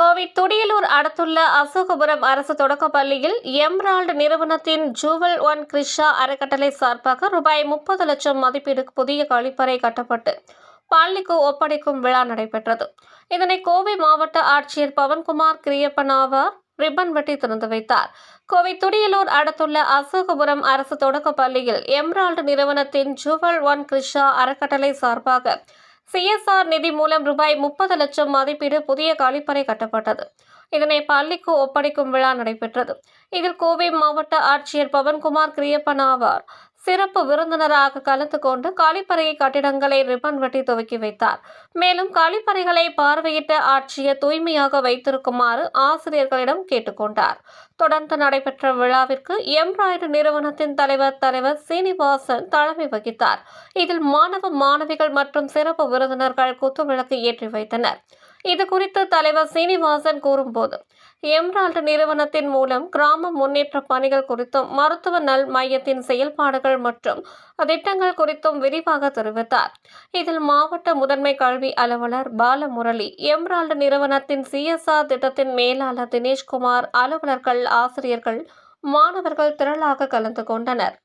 கோவை துடியலூர் அடுத்துள்ள அசோகபுரம் அரசு தொடக்கப் பள்ளியில் எம்ரால்டு நிறுவனத்தின் ஜூவல் ஒன் கிரிஷா அறக்கட்டளை சார்பாக ரூபாய் முப்பது லட்சம் மதிப்பீடு புதிய கழிப்பறை கட்டப்பட்டு பள்ளிக்கு ஒப்படைக்கும் விழா நடைபெற்றது. இதனை கோவை மாவட்ட ஆட்சியர் பவன்குமார் கிரியப்பனாவார் ரிப்பன் வெட்டி திறந்து வைத்தார். கோவை துடியலூர் அடுத்துள்ள அசோகபுரம் அரசு தொடக்கப் பள்ளியில் எம்ரால்டு நிறுவனத்தின் ஜூவல் ஒன் கிரிஷா அறக்கட்டளை சார்பாக சிஎஸ்ஆர் நிதி மூலம் ரூபாய் முப்பது லட்சம் மதிப்பீடு புதிய கழிப்பறை கட்டப்பட்டது. இதனை பள்ளிக்கு ஒப்படைக்கும் விழா நடைபெற்றது. இதில் கோவை மாவட்ட ஆட்சியர் பவன்குமார் கிரியப்பன் ஆவார். சிறப்பு விருந்தினராக கலந்து கொண்டு காலிப்பறை கட்டிடங்களை ரிப்பன் வெட்டி துவக்கி வைத்தார். மேலும் காலிப்பறைகளை பார்வையிட்ட ஆட்சியை தூய்மையாக வைத்திருக்குமாறு ஆசிரியர்களிடம் கேட்டுக்கொண்டார். தொடர்ந்து நடைபெற்ற விழாவிற்கு எம்ராய்டு நிறுவனத்தின் தலைவர் தலைவர் சீனிவாசன் தலைமை வகித்தார். இதில் மாணவ மாணவிகள் மற்றும் சிறப்பு விருந்தினர்கள் குத்துவிளக்கு ஏற்றி வைத்தனர். இது குறித்து தலைவர் சீனிவாசன் கூறும்போது எம்ரால்டு நிறுவனத்தின் மூலம் கிராம முன்னேற்ற பணிகள் குறித்தும் மருத்துவ நல் மையத்தின் செயல்பாடுகள் மற்றும் திட்டங்கள் குறித்தும் விரிவாக தெரிவித்தார். இதில் மாவட்ட முதன்மை கல்வி அலுவலர் பாலமுரளி எம்ரால்டு நிறுவனத்தின் சிஎஸ்ஆர் திட்டத்தின் மேலாளர் தினேஷ்குமார் அலுவலர்கள் ஆசிரியர்கள் மாணவர்கள் திரளாக கலந்து கொண்டனர்.